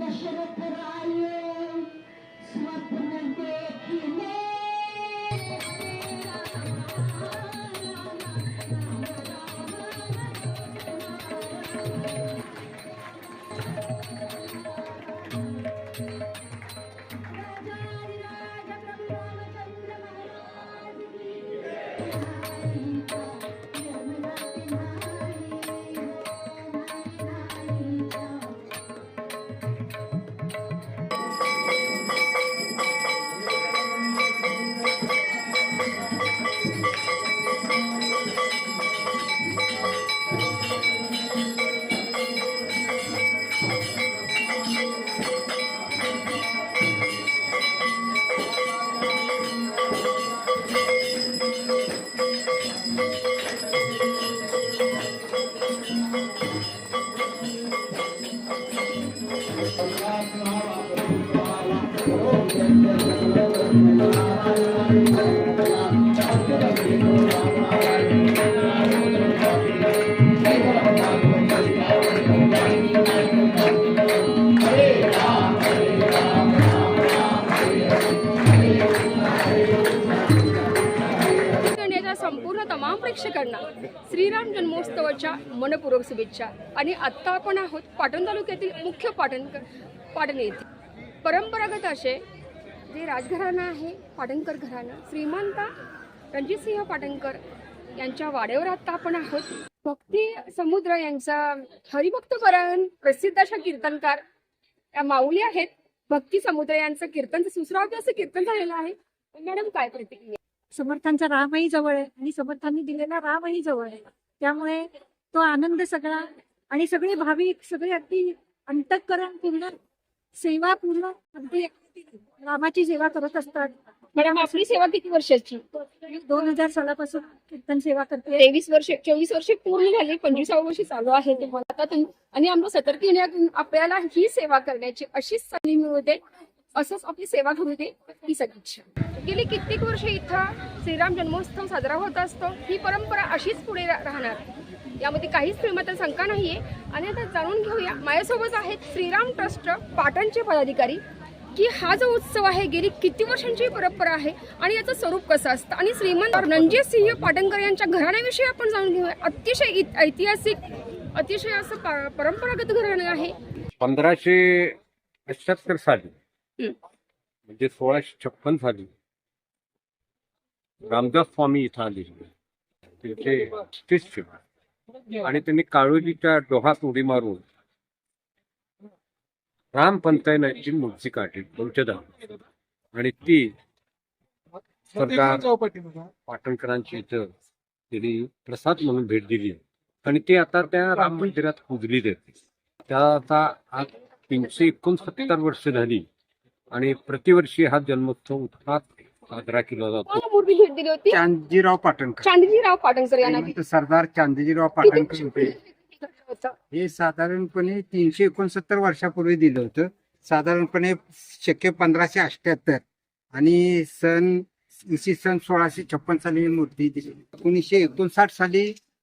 काय दशरथ तमाम प्रेक्षकांना श्रीराम जन्मोत्सवाच्या मनपूर्वक शुभेच्छा. आणि आत्ता आपण आहोत पाटण तालुक्यातील मुख्य पाटण पाटण येथे. परंपरागत असे जे राजघराणं आहे पाटणकर घराणं श्रीमंत रणजितसिंह पाटणकर यांच्या वाड्यावर आत्ता आपण आहोत. भक्ती समुद्र यांचा हरिभक्तपरायण प्रसिद्ध अशा कीर्तनकार या माऊली आहेत. भक्ती समुद्र यांचं कीर्तन सुसरावते असं कीर्तन झालेलं आहे. मॅडम काय प्रतिक्रिया? समर्थांचा रामही जवळ आहे आणि समर्थांनी दिलेला रामही जवळ आहे. त्यामुळे तो आनंद सगळा आणि सगळे भाविक सगळे अगदी अंतःकरण पूर्ण सेवा पूर्ण अगदी रामाची सेवा करत असतात. मॅडम आपली सेवा किती वर्षाची? दोन हजार सालापासून कीर्तन सेवा करते. तेवीस वर्ष चोवीस वर्ष पूर्ण झाली पंचवीसावं वर्ष चालू आहे आता तुम- आणि आम्हाला सतर्क येण्यातून आपल्याला ही सेवा करण्याची अशीच संधी मिळू दे. असंच आपली सेवा करू दे ही सदिच्छा गेली कित्येक वर्ष इथं श्रीराम जन्मोत्सव साजरा होत असतो ही परंपरा अशीच पुढे राहणार. यामध्ये काहीच श्रीमंत शंका नाहीये. आणि आता जाणून घेऊया माझ्यासोबत आहेत श्रीराम ट्रस्ट पाटणचे पदाधिकारी की हा जो उत्सव आहे गेली किती वर्षांची परंपरा आहे आणि याचं स्वरूप कसं असतं? आणि श्रीमंत रणजित सिंह पाटणकर यांच्या घराण्याविषयी आपण जाणून घेऊया. अतिशय इत- ऐतिहासिक अतिशय असं परंपरागत घराणं आहे. पंधराशे साली म्हणजे सोळाशे छप्पन साली रामदास स्वामी इथं आले. त्यांचे शिष्य आणि त्यांनी काळोजीच्या डोहात उडी मारून रामपंतायनाची मूर्ती काढली पंचदा. आणि ती सरकार पाटणकरांची इथं त्यांनी प्रसाद म्हणून भेट दिली. आणि ती आता त्या राम मंदिरात पुजली जाते. त्या आता आज तीनशे एकोणसत्तर वर्ष झाली. आणि प्रतिवर्षी हा जन्मोत्सव उत्साहात साजरा केला जातो. कोणाला मूर्ती भेट दिली होती? चांदजीराव पाटणकर. चांदीजीराव पाटणकर यांना श्रीमंत सरदार चांदजीराव पाटणकर होते. हे साधारणपणे तीनशे एकोणसत्तर वर्षापूर्वी दिलं होतं. साधारणपणे शक्य पंधराशे अठ्याहत्तर आणि सन इसवी सन सोळाशे छप्पन साली ही मूर्ती दिली. एकोणीसशे एकोणसाठ साली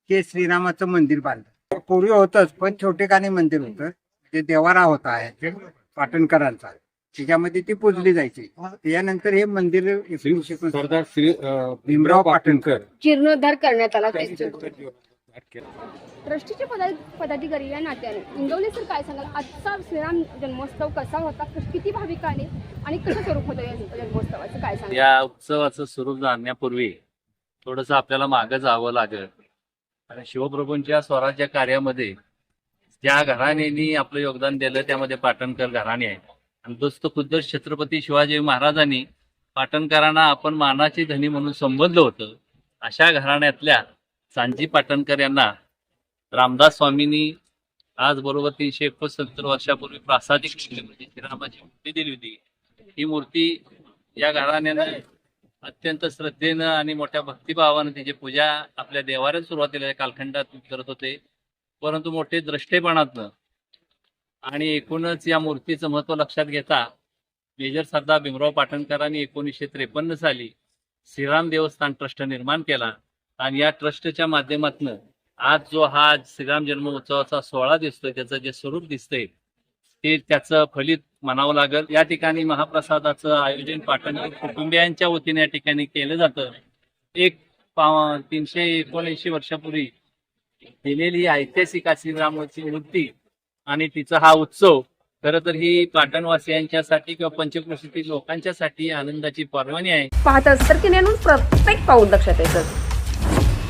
हे श्रीरामाचं मंदिर बांधलं. पूर्वी होतंच पण छोटेखानी मंदिर होतं. ते देवारा होता आहे पाटणकरांचा. त्याच्यामध्ये ती पूजली जायची. त्यानंतर हे मंदिर एकोणीसशे सरदार श्री अं, भीमराव पाटणकर. जीर्णोद्धार करण्यात आला ट्रस्टीचे पदा पदाधिकारी या नात्याने. इंगवले सर काय सांगाल? आजचा श्रीराम जन्मोत्सव कसा होता? किती भाविक आले? आणि कसं स्वरूप होतं या जन्मोत्सवाचं? काय सांगाल? या उत्सवाचं स्वरूप जाणण्यापूर्वी थोडस आपल्याला मागं जावं लागेल. कारण शिवप्रभूंच्या स्वराज्य कार्यामध्ये ज्या घराण्यानी आपलं योगदान दिलं त्यामध्ये पाटणकर घराणे आहे आणि दोस्त खुद्द छत्रपती शिवाजी महाराजांनी पाटणकरांना आपण मानाची धनी म्हणून संबोधलं होतं. अशा घराण्यातल्या सांजी पाटणकर यांना रामदास स्वामींनी आज बरोबर तीनशे एकोणसत्तर वर्षापूर्वी प्रासादिक म्हणजे श्रीरामाची मूर्ती दिली होती. ही मूर्ती या घराण्यानं अत्यंत श्रद्धेनं आणि मोठ्या भक्तिभावानं तिची पूजा आपल्या देवाऱ्यात सुरुवातीला कालखंडात करत होते. परंतु मोठे द्रष्टेपणातनं आणि एकूणच या मूर्तीचं महत्त्व लक्षात घेता मेजर सरदार भीमराव पाटणकरांनी एकोणीसशे त्रेपन्न साली श्रीराम देवस्थान ट्रस्ट निर्माण केला. आणि या ट्रस्टच्या माध्यमातून आज जो हा श्रीराम जन्म उत्सवाचा सोहळा दिसतोय त्याचं जे स्वरूप दिसतंय ते त्याचं फलित म्हणावं लागेल. या ठिकाणी महाप्रसादाचं आयोजन पाटणकर कुटुंबियांच्या वतीने या ठिकाणी केलं जातं. एक पा- तीनशे एकोणऐंशी वर्षापूर्वी दिलेली ऐतिहासिक अशी रामाची मूर्ती आणि तिचा हा उत्सव खरं तर ही पाटणवासियांच्यासाठी किंवा पंचकृषीतील लोकांच्यासाठी आनंदाची पर्वणी आहे. पाहत असतं की नेहमी प्रत्येक पाऊल लक्षात येतं.